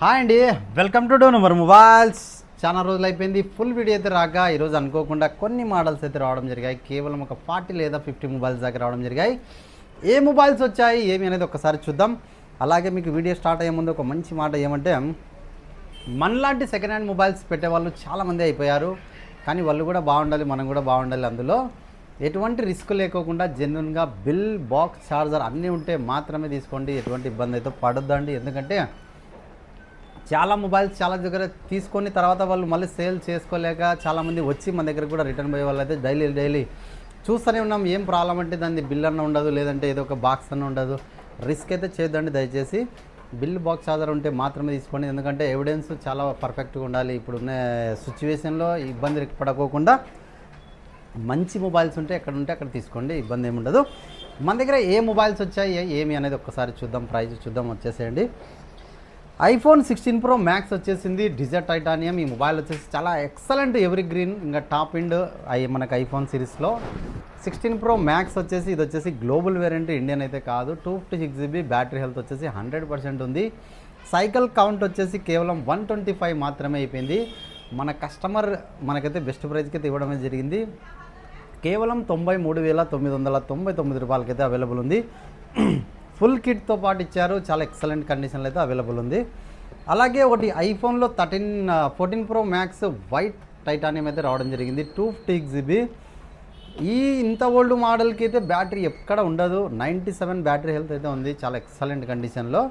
Hi అండి. Welcome to డో number mobiles చాలా రోజులు అయిపోయింది. ఫుల్ వీడియో అయితే రాక ఈరోజు అనుకోకుండా కొన్ని మోడల్స్ అయితే రావడం జరిగాయి. కేవలం ఒక ఫార్టీ లేదా ఫిఫ్టీ మొబైల్స్ దాకా రావడం జరిగాయి. ఏ మొబైల్స్ వచ్చాయి ఏమి అనేది ఒకసారి చూద్దాం. అలాగే మీకు వీడియో స్టార్ట్ అయ్యే ముందు ఒక మంచి మాట ఏమంటే మనలాంటి సెకండ్ హ్యాండ్ మొబైల్స్ పెట్టేవాళ్ళు చాలామంది అయిపోయారు. కానీ వాళ్ళు కూడా బాగుండాలి మనం కూడా బాగుండాలి అందులో. ఎటువంటి రిస్క్ లేకోకుండా జెన్యున్గా బిల్ బాక్స్ ఛార్జర్ అన్నీ ఉంటే మాత్రమే తీసుకోండి. ఎటువంటి ఇబ్బంది అయితే పడొద్దండి. ఎందుకంటే చాలా మొబైల్స్ చాలా దగ్గర తీసుకొని తర్వాత వాళ్ళు మళ్ళీ సేల్ చేసుకోలేక చాలామంది వచ్చి మన దగ్గర కూడా రిటర్న్ పోయే వాళ్ళు అయితే డైలీ డైలీ చూస్తూనే ఉన్నాం. ఏం ప్రాబ్లం అంటే దాన్ని బిల్ అన్న ఉండదు లేదంటే ఏదో ఒక బాక్స్ అన్న ఉండదు. రిస్క్ అయితే చేయొద్దండి దయచేసి. బిల్ బాక్స్ చార్జర్ ఉంటే మాత్రమే తీసుకోండి. ఎందుకంటే ఎవిడెన్స్ చాలా పర్ఫెక్ట్గా ఉండాలి. ఇప్పుడున్న సిచ్యువేషన్లో ఇబ్బంది పడకోకుండా మంచి మొబైల్స్ ఉంటే ఎక్కడ ఉంటే అక్కడ తీసుకోండి. ఇబ్బంది ఏమి ఉండదు. మన దగ్గర ఏ మొబైల్స్ వచ్చాయి ఏమి అనేది ఒక్కసారి చూద్దాం ప్రైస్ చూద్దాం వచ్చేసేయండి. ఐఫోన్ సిక్స్టీన్ ప్రో మ్యాక్స్ వచ్చేసింది. డిజర్ టైటానియం. ఈ మొబైల్ వచ్చేసి చాలా ఎక్సలెంట్ ఎవరీ గ్రీన్ ఇంకా టాప్ ఎండ్ అవి మనకి ఐఫోన్ సిరీస్లో. సిక్స్టీన్ ప్రో మ్యాక్స్ వచ్చేసి ఇది వచ్చేసి గ్లోబల్ వేరియంట్ ఇండియన్ అయితే కాదు. Two fifty six GB battery health వచ్చేసి హండ్రెడ్ పర్సెంట్ ఉంది. సైకిల్ కౌంట్ వచ్చేసి కేవలం వన్ ట్వంటీ ఫైవ్ మాత్రమే అయిపోయింది. మన కస్టమర్ మనకైతే బెస్ట్ ప్రైస్కి అయితే ఇవ్వడమే జరిగింది. కేవలం తొంభై మూడు వేల తొమ్మిది వందల తొంభై తొమ్మిది రూపాయలకైతే అవైలబుల్ ఉంది. ఫుల్ కిట్తో పాటు ఇచ్చారు. చాలా ఎక్సలెంట్ కండిషన్లో అయితే అవైలబుల్ ఉంది. అలాగే ఒకటి ఐఫోన్లో thirteen fourteen pro max white titanium అయితే రావడం జరిగింది. Two fifty GB. ఈ ఇంత ఓల్డ్ మోడల్కి అయితే బ్యాటరీ ఎక్కడ ఉండదు. నైంటీ సెవెన్ బ్యాటరీ హెల్త్ అయితే ఉంది. చాలా ఎక్సలెంట్ కండిషన్లో.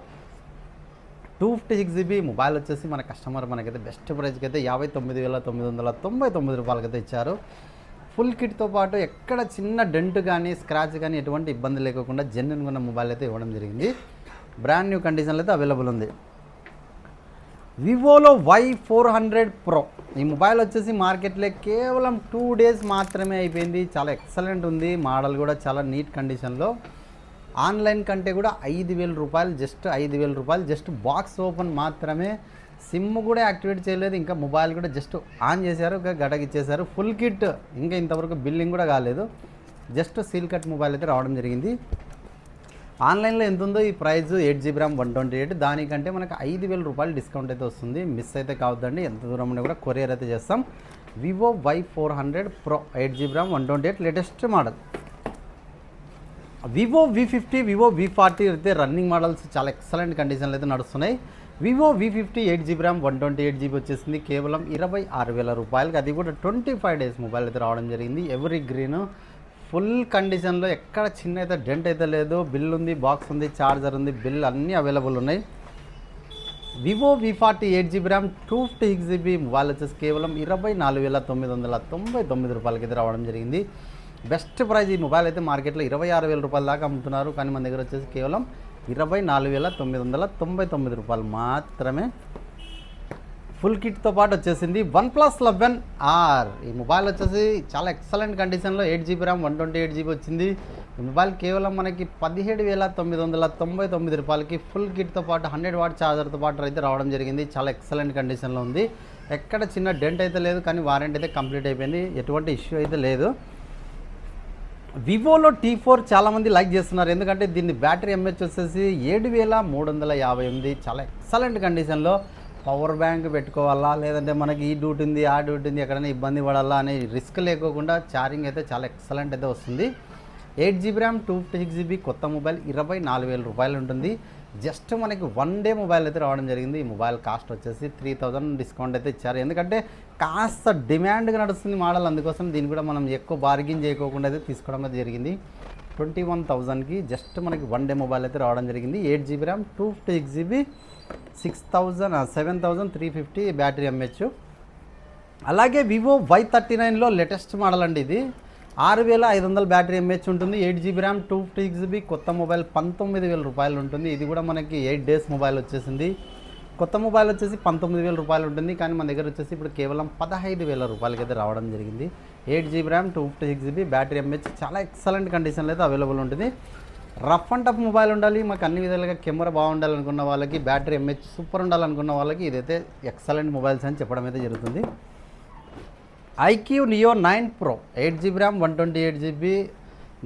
Two fifty six GB mobile వచ్చేసి మన కస్టమర్ మనకైతే బెస్ట్ ప్రైస్కి అయితే యాభై తొమ్మిది వేల తొమ్మిది వందల తొంభై తొమ్మిది రూపాయలకైతే ఇచ్చారు. ఫుల్ కిట్తో పాటు ఎక్కడ చిన్న డెంట్ కానీ స్క్రాచ్ కానీ ఎటువంటి ఇబ్బంది లేకుండా జెన్యున్ ఉన్న మొబైల్ అయితే ఇవ్వడం జరిగింది. బ్రాండ్ న్యూ కండిషన్లో అయితే అవైలబుల్ ఉంది. వివోలో వై ఫోర్ హండ్రెడ్ ప్రో. ఈ మొబైల్ వచ్చేసి మార్కెట్లో కేవలం టూ డేస్ మాత్రమే అయిపోయింది. చాలా ఎక్సలెంట్ ఉంది. మోడల్ కూడా చాలా నీట్ కండిషన్లో. ఆన్లైన్ కంటే కూడా ఐదు వేల రూపాయలు జస్ట్ ఐదు వేల రూపాయలు జస్ట్ బాక్స్ ఓపెన్ మాత్రమే. సిమ్ కూడా యాక్టివేట్ చేయలేదు. ఇంకా మొబైల్ కూడా జస్ట్ ఆన్ చేశారు ఇంకా గడగిచ్చేశారు ఫుల్ కిట్. ఇంకా ఇంతవరకు బిల్లింగ్ కూడా కాలేదు. జస్ట్ సీల్ కట్ మొబైల్ అయితే రావడం జరిగింది. ఆన్లైన్లో ఎంత ఉందో ఈ price eight GB RAM one twenty eight. దానికంటే మనకు ఐదు వేల రూపాయలు డిస్కౌంట్ అయితే వస్తుంది. మిస్ అయితే కావద్దండి. ఎంత దూరం కూడా కొరియర్ అయితే చేస్తాం. Vivo Y four hundred pro eight GB RAM one twenty eight. Latest model. Vivo V fifty Vivo V forty అయితే రన్నింగ్ మోడల్స్ చాలా ఎక్సలెంట్ కండిషన్లు అయితే నడుస్తున్నాయి. Vivo V fifty eight GB RAM one twenty eight GB వచ్చేసింది. కేవలం ఇరవై ఆరు వేల రూపాయలకి. అది కూడా ట్వంటీ ఫైవ్ డేస్ మొబైల్ అయితే రావడం జరిగింది. ఎవరీ గ్రీన్ ఫుల్ కండిషన్లో ఎక్కడ చిన్న అయితే డెంట్ అయితే లేదు. బిల్ ఉంది బాక్స్ ఉంది ఛార్జర్ ఉంది బిల్ అన్నీ అవైలబుల్ ఉన్నాయి. Vivo V forty eight GB RAM two fifty six GB mobile వచ్చేసి కేవలం ఇరవై నాలుగు వేల తొమ్మిది వందల తొంభై తొమ్మిది రూపాయలకి అయితే రావడం జరిగింది. బెస్ట్ ప్రైజ్ ఈ మొబైల్ అయితే మార్కెట్లో ఇరవై ఆరు వేల రూపాయల దాకా అమ్ముతున్నారు. కానీ మన దగ్గర వచ్చేసి కేవలం ఇరవై నాలుగు వేల తొమ్మిది వందల తొంభై తొమ్మిది రూపాయలు మాత్రమే. ఫుల్ కిట్తో పాటు వచ్చేసింది వన్ ప్లస్ లెవెన్ ఆర్ ఈ మొబైల్ వచ్చేసి చాలా ఎక్సలెంట్ కండిషన్లో eight GB RAM one twenty eight GB వచ్చింది. ఈ మొబైల్ కేవలం మనకి పదిహేడు వేల తొమ్మిది వందల తొంభై తొమ్మిది రూపాయలకి ఫుల్ కిట్తో పాటు హండ్రెడ్ వాట్ ఛార్జర్తో పాటు అయితే రావడం జరిగింది. చాలా ఎక్సలెంట్ కండిషన్లో ఉంది. ఎక్కడ చిన్న డెంట్ అయితే లేదు కానీ వారంటీ అయితే కంప్లీట్ అయిపోయింది. ఎటువంటి ఇష్యూ అయితే లేదు. వివోలో టీ ఫోర్ చాలామంది లైక్ చేస్తున్నారు. ఎందుకంటే దీన్ని బ్యాటరీ ఎంహెచ్ వచ్చేసి ఏడు వేల మూడు వందల యాభై ఎనిమిది. చాలా ఎక్సలెంట్ కండిషన్లో పవర్ బ్యాంక్ పెట్టుకోవాలా లేదంటే మనకి ఈ డ్యూటీ ఉంది ఆ డ్యూటీ ఉంది ఎక్కడైనా ఇబ్బంది పడాలా అనే రిస్క్ లేకోకుండా ఛార్జింగ్ అయితే చాలా ఎక్సలెంట్ అయితే వస్తుంది. Eight GB RAM two fifty six GB కొత్త మొబైల్ ఇరవై నాలుగు వేల రూపాయలు ఉంటుంది. జస్ట్ మనకి వన్ డే మొబైల్ అయితే రావడం జరిగింది. ఈ మొబైల్ కాస్ట్ వచ్చేసి త్రీ థౌజండ్ డిస్కౌంట్ అయితే ఇచ్చారు. ఎందుకంటే కాస్త డిమాండ్గా నడుస్తుంది మోడల్ అందుకోసం దీన్ని కూడా మనం ఎక్కువ బార్గింగ్ చేయకోకుండా అయితే తీసుకోవడం అయితే జరిగింది. ట్వంటీ వన్ థౌజండ్కి జస్ట్ మనకి వన్ డే మొబైల్ అయితే రావడం జరిగింది. Eight GB RAM two fifty six GB six thousand seven thousand three fifty battery mAh అలాగే వివో వై థర్టీ నైన్లో లేటెస్ట్ మోడల్ అండి ఇది. ఆరు వేల ఐదు వందల బ్యాటరీ ఎంహెచ్ ఉంటుంది eight GB RAM two fifty GB కొత్త మొబైల్ పంతొమ్మిది వేల రూపాయలు ఉంటుంది. ఇది కూడా మనకి ఎయిట్ డేస్ మొబైల్ వచ్చేసింది. కొత్త మొబైల్ వచ్చేసి పంతొమ్మిది వేల రూపాయలు ఉంటుంది. కానీ మన దగ్గర వచ్చేసి ఇప్పుడు కేవలం పదహైదు వేల రూపాయలకి అయితే రావడం జరిగింది. Eight GB RAM two fifty six GB battery mAh చాలా ఎక్సలెంట్ కండిషన్లో అయితే అవైలబుల్ ఉంటుంది. రఫ్ అండ్ టఫ్ మొబైల్ ఉండాలి. మాకు అన్ని విధాలుగా కెమెరా బాగుండాలనుకున్న వాళ్ళకి బ్యాటరీ ఎంహెచ్ సూపర్ ఉండాలనుకున్న వాళ్ళకి ఇదైతే ఎక్సలెంట్ మొబైల్స్ అని చెప్పడం అయితే జరుగుతుంది. IQOO neo nine pro. Eight GB RAM one twenty eight GB.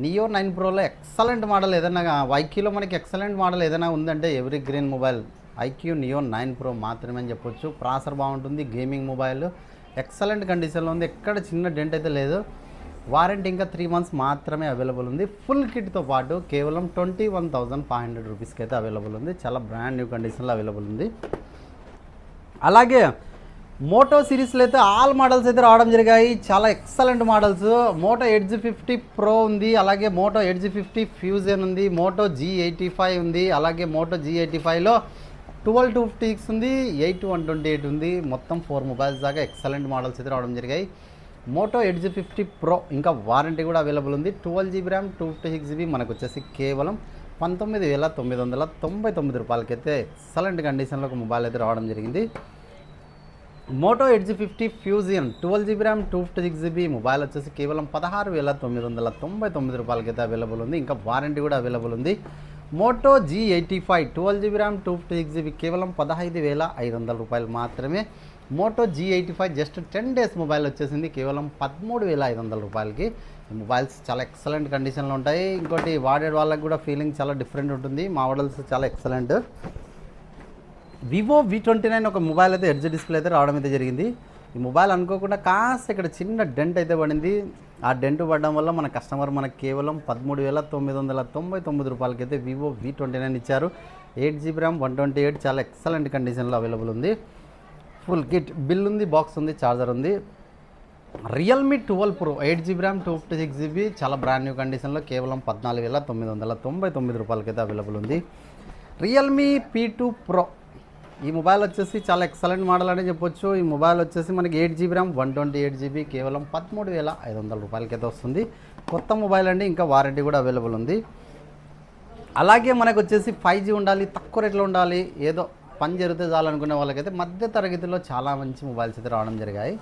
Neo nine ప్రోలో excellent model ఏదైనా ఐక్యూలో మనకి ఎక్సలెంట్ మోడల్ ఏదైనా ఉందంటే evergreen mobile. IQOO neo nine pro మాత్రమే అని చెప్పొచ్చు. ప్రాసర్ బాగుంటుంది గేమింగ్ మొబైల్. ఎక్సలెంట్ కండిషన్లో ఉంది. ఎక్కడ చిన్న డెంట్ అయితే లేదు. వారంటీ ఇంకా త్రీ మంత్స్ మాత్రమే అవైలబుల్ ఉంది. ఫుల్ కిట్తో పాటు కేవలం twenty one thousand five hundred రూపీస్కి అయితే అవైలబుల్ ఉంది. చాలా బ్రాండ్ న్యూ కండిషన్లో అవైలబుల్ ఉంది. అలాగే మోటో సిరీస్లో అయితే ఆల్ మోడల్స్ అయితే రావడం జరిగాయి. చాలా excellent models. Moto Edge fifty pro ఉంది. అలాగే మోటో ఎడ్జ్ ఫిఫ్టీ ఫ్యూజన్ ఉంది. మోటో జీ ఎయిటీ ఫైవ్ ఉంది. అలాగే మోటో జీ ఎయిటీ ఫైవ్లో ట్వెల్వ్ టూ ఫిఫ్టీ సిక్స్ ఉంది. ఎయిట్ వన్ ట్వంటీ ఎయిట్ ఉంది. మొత్తం ఫోర్ మొబైల్స్ దాకా ఎక్సలెంట్ మోడల్స్ అయితే రావడం జరిగాయి. మోటో ఎడ్జ్ ఫిఫ్టీ ప్రో ఇంకా వారంటీ కూడా అవైలబుల్ ఉంది. Twelve GB RAM two fifty six GB మనకు వచ్చేసి కేవలం పంతొమ్మిది వేల తొమ్మిది వందల తొంభై తొమ్మిది రూపాయలకైతే ఎక్సలెంట్ కండిషన్లో ఒక మొబైల్ అయితే రావడం జరిగింది. Moto eight G fifty fusion twelve GB RAM two fifty six GB mobile వచ్చేసి కేవలం పదహారు వేల తొమ్మిది వందల తొంభై తొమ్మిది రూపాయలకైతే అవైలబుల్ ఉంది. ఇంకా వారంటీ కూడా అవైలబుల్ ఉంది. Moto G eighty five twelve GB RAM two fifty six GB కేవలం పదహైదు వేల ఐదు వందల రూపాయలు మాత్రమే. Moto G eighty five just ten days mobile వచ్చేసింది కేవలం పదమూడు వేల ఐదు వందల రూపాయలకి. ఈ మొబైల్స్ చాలా ఎక్సలెంట్ కండిషన్లో ఉంటాయి. ఇంకోటి వాడే వాళ్ళకి కూడా ఫీలింగ్ చాలా డిఫరెంట్ ఉంటుంది. మోడల్స్ చాలా excellent Vivo V twenty nine ఒక మొబైల్ అయితే ఎడ్జ్ డిస్ప్లే అయితే రావడం అయితే జరిగింది. ఈ మొబైల్ అనుకోకుండా కాస్త ఇక్కడ చిన్న డెంట్ అయితే పడింది. ఆ డెంట్ పడడం వల్ల మన కస్టమర్ మనకు కేవలం పదమూడు వేల తొమ్మిది వందల తొంభై తొమ్మిది రూపాయలకి అయితే వివో వి ట్వంటీ నైన్ ఇచ్చారు. Eight GB RAM one twenty eight చాలా ఎక్సలెంట్ కండిషన్లో అవైలబుల్ ఉంది. ఫుల్ కిట్ బిల్ ఉంది బాక్స్ ఉంది చార్జర్ ఉంది. Realme twelve pro eight GB RAM two fifty six GB చాలా బ్రాండ్ న్యూ కండిషన్లో కేవలం పద్నాలుగు వేల తొమ్మిది వందల తొంభై తొమ్మిది రూపాయలకైతే అవైలబుల్ ఉంది. రియల్మీ పీ టూ ప్రో ఈ మొబైల్ వచ్చేసి చాలా ఎక్సలెంట్ మోడల్ అని చెప్పొచ్చు. ఈ మొబైల్ వచ్చేసి మనకి eight GB RAM one twenty eight GB కేవలం పదమూడు వేల ఐదు వందల రూపాయలకైతే వస్తుంది. కొత్త మొబైల్ అండి ఇంకా వారంటీ కూడా అవైలబుల్ ఉంది. అలాగే మనకు వచ్చేసి ఫైవ్ జీ ఉండాలి తక్కువ రేట్లో ఉండాలి ఏదో పని జరిగితే చాలనుకునే వాళ్ళకైతే మధ్య తరగతిలో చాలా మంచి మొబైల్స్ అయితే రావడం జరిగాయి.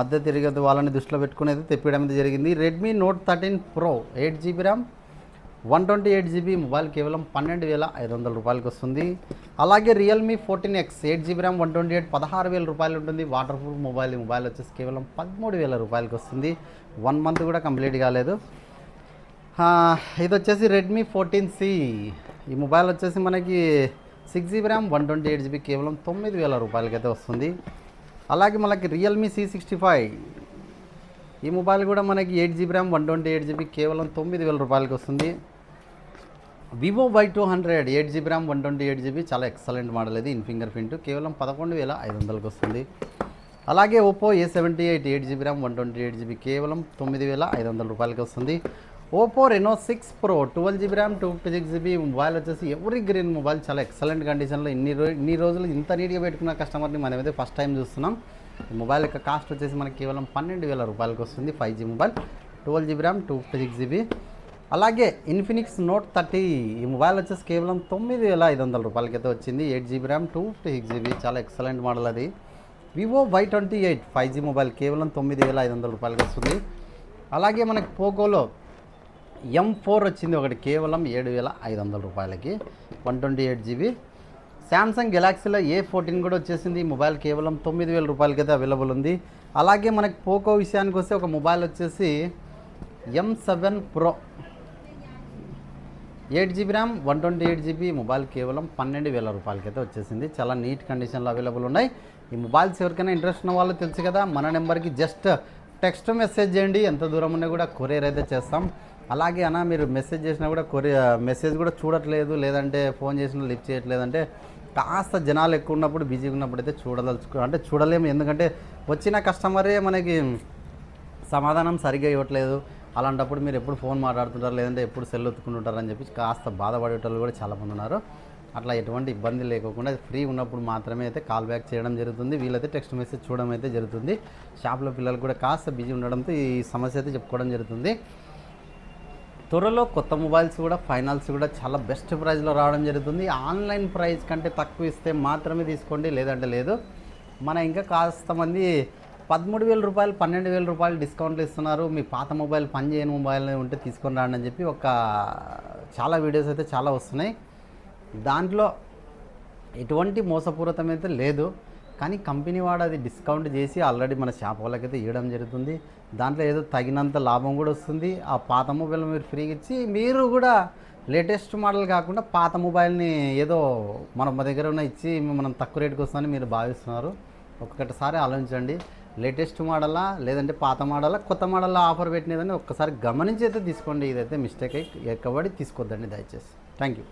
మధ్య తరగతి వాళ్ళని దృష్టిలో పెట్టుకుని అయితే తెప్పించడం అయితే జరిగింది. Redmi Note thirteen pro eight GB RAM one twenty eight GB mobile కేవలం పన్నెండు వేల ఐదు వందల రూపాయలకి వస్తుంది. అలాగే Realme fourteen X eight GB RAM one twenty eight పదహారు వేల రూపాయలు ఉంటుంది. వాటర్ ప్రూఫ్ మొబైల్ మొబైల్ వచ్చేసి కేవలం పదమూడు వేల రూపాయలకి వస్తుంది. వన్ మంత్ కూడా కంప్లీట్ కాలేదు. ఇది వచ్చేసి రెడ్మీ ఫోర్టీన్ సి. ఈ మొబైల్ వచ్చేసి మనకి six GB RAM one twenty eight GB కేవలం తొమ్మిది వేల రూపాయలకైతే వస్తుంది. అలాగే మనకి రియల్మీ సి సిక్స్టీ ఫైవ్. ఈ మొబైల్ కూడా మనకి eight GB RAM one twenty eight GB కేవలం తొమ్మిది వేల రూపాయలకి వస్తుంది. Vivo Y two hundred eight GB RAM one twenty eight GB చాలా ఎక్సలెంట్ మోడల్ ఇది. ఇన్ ఫింగర్ ప్రింట్ కేవలం పదకొండు వేల ఐదు వందలకి వస్తుంది. అలాగే Oppo A seventy eight eight GB RAM one twenty eight GB కేవలం తొమ్మిది వేల ఐదు వందల రూపాయలకి వస్తుంది. Oppo Reno six pro twelve GB RAM two fifty six GB mobile వచ్చేసి ఎవరి గ్రీన్ మొబైల్ చాలా ఎక్సలెంట్ కండిషన్లో ఇన్ని రో ఇన్ని రోజులు ఇంత నీట్గా పెట్టుకున్న కస్టమర్ని మనమైతే ఫస్ట్ టైం చూస్తున్నాం. ఈ మొబైల్ యొక్క కాస్ట్ వచ్చేసి మనకి కేవలం పన్నెండు వేల రూపాయలకి వస్తుంది five G mobile twelve GB RAM two fifty six GB. అలాగే ఇన్ఫినిక్స్ నోట్ థర్టీ ఈ మొబైల్ వచ్చేసి కేవలం తొమ్మిది వేల ఐదు వందల రూపాయలకైతే వచ్చింది. Eight GB RAM two fifty six GB చాలా ఎక్సలెంట్ మోడల్ అది. Vivo Y twenty eight five G mobile కేవలం తొమ్మిది వేల ఐదు వందల రూపాయలకి వస్తుంది. అలాగే మనకి పోకోలో ఎం ఫోర్ వచ్చింది ఒకటి కేవలం ఏడు వేల ఐదు వందల రూపాయలకి one twenty eight GB Samsung గెలాక్సీలో A fourteen కూడా వచ్చేసింది. ఈ మొబైల్ కేవలం తొమ్మిది వేల రూపాయలకైతే అవైలబుల్ ఉంది. అలాగే మనకి పోకో విషయానికి వస్తే ఒక మొబైల్ వచ్చేసి M seven pro eight GB RAM one twenty eight GB mobile కేవలం పన్నెండు వేల రూపాయలకైతే వచ్చేసింది. చాలా నీట్ కండిషన్లో అవైలబుల్ ఉన్నాయి. ఈ మొబైల్స్ ఎవరికైనా ఇంట్రెస్ట్ ఉన్న వాళ్ళు తెలుసు కదా మన నెంబర్కి జస్ట్ టెక్స్ట్ మెసేజ్ చేయండి. ఎంత దూరం ఉన్నా కూడా కొరియర్ అయితే చేస్తాం. అలాగే అన్న మీరు మెసేజ్ చేసినా కూడా కొరియర్ మెసేజ్ కూడా చూడట్లేదు. లేదంటే ఫోన్ చేసినా లిఫ్ట్ చేయట్లేదంటే కాస్త జనాలు ఎక్కువ ఉన్నప్పుడు బిజీగా ఉన్నప్పుడు అయితే చూడదలుచుకో అంటే చూడలేము. ఎందుకంటే వచ్చిన కస్టమరే మనకి సమాధానం సరిగ్గా ఇవ్వట్లేదు. అలాంటప్పుడు మీరు ఎప్పుడు ఫోన్ మాట్లాడుతుంటారు? లేదంటే ఎప్పుడు సెల్ ఒత్తుకుంటుంటారు అని చెప్పి కాస్త బాధపడేటోళ్ళు కూడా చాలామంది ఉన్నారు. అట్లా ఎటువంటి ఇబ్బంది లేకుండా ఫ్రీ ఉన్నప్పుడు మాత్రమే అయితే కాల్ బ్యాక్ చేయడం జరుగుతుంది. వీళ్ళైతే టెక్స్ట్ మెసేజ్ చూడడం అయితే జరుగుతుంది. షాప్లో పిల్లలు కూడా కాస్త బిజీ ఉండడంతో ఈ సమస్య అయితే చెప్పుకోవడం జరుగుతుంది. త్వరలో కొత్త మొబైల్స్ కూడా ఫైనల్స్ కూడా చాలా బెస్ట్ ప్రైస్లో రావడం జరుగుతుంది. ఆన్లైన్ ప్రైస్ కంటే తక్కువ ఇస్తే మాత్రమే తీసుకోండి. లేదంటే లేదు. మన ఇంకా కాస్త మంది పదమూడు వేల రూపాయలు పన్నెండు వేల రూపాయలు డిస్కౌంట్లు ఇస్తున్నారు. మీ పాత మొబైల్ పని చేయని మొబైల్ ఉంటే తీసుకొని రాండి అని చెప్పి ఒక చాలా వీడియోస్ అయితే చాలా వస్తున్నాయి. దాంట్లో ఎటువంటి మోసపూరితం అయితే లేదు. కానీ కంపెనీ వాడు అది డిస్కౌంట్ చేసి ఆల్రెడీ మన షాప్ వాళ్ళకైతే ఇవ్వడం జరుగుతుంది. దాంట్లో ఏదో తగినంత లాభం కూడా వస్తుంది. ఆ పాత మొబైల్ మీరు ఫ్రీగా ఇచ్చి మీరు కూడా లేటెస్ట్ మోడల్ కాకుండా పాత మొబైల్ని ఏదో మన మా దగ్గర ఉన్న ఇచ్చి మనం తక్కువ రేటుకి వస్తుందని మీరు భావిస్తున్నారు. ఒక్కసారి ఆలోచించండి. లేటెస్ట్ మోడలా లేదంటే పాత మోడలా కొత్త మోడల్లో ఆఫర్ పెట్టినదని ఒక్కసారి గమనించి అయితే తీసుకోండి. ఇదైతే మిస్టేక్ ఎక్కబడి తీసుకోవద్దండి దయచేసి. Thank you.